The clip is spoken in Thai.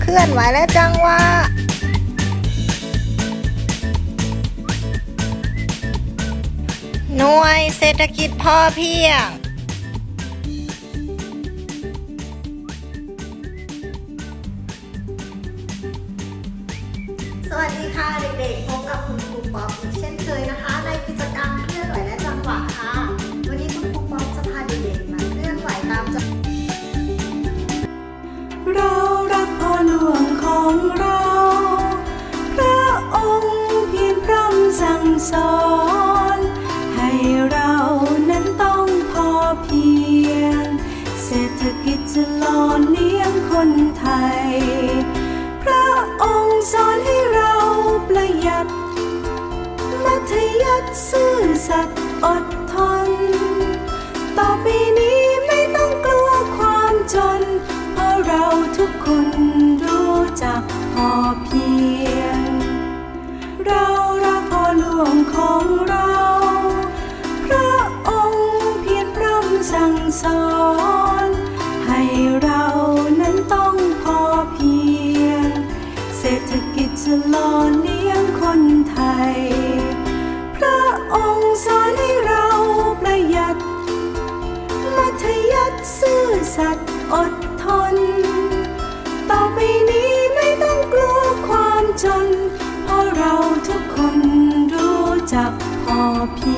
เคลื่อนไหวและจังหวะหน่วยเศรษฐกิจพอเพียง สวัสดีค่ะ สอน ให้เรานั้นต้องพอเพียง เศรษฐกิจจะหล่อเลี้ยงคนไทย พระองค์สอนให้เราประหยัด มัธยัติซื่อสัตย์ หล่อเลี้ยงคนไทย พระองค์สอนให้เราประหยัด มัธยัติซื่อสัตย์อดทน ต่อไปนี้ไม่ต้องกลัวความจน เพราะเราทุกคนรู้จักพอเพียง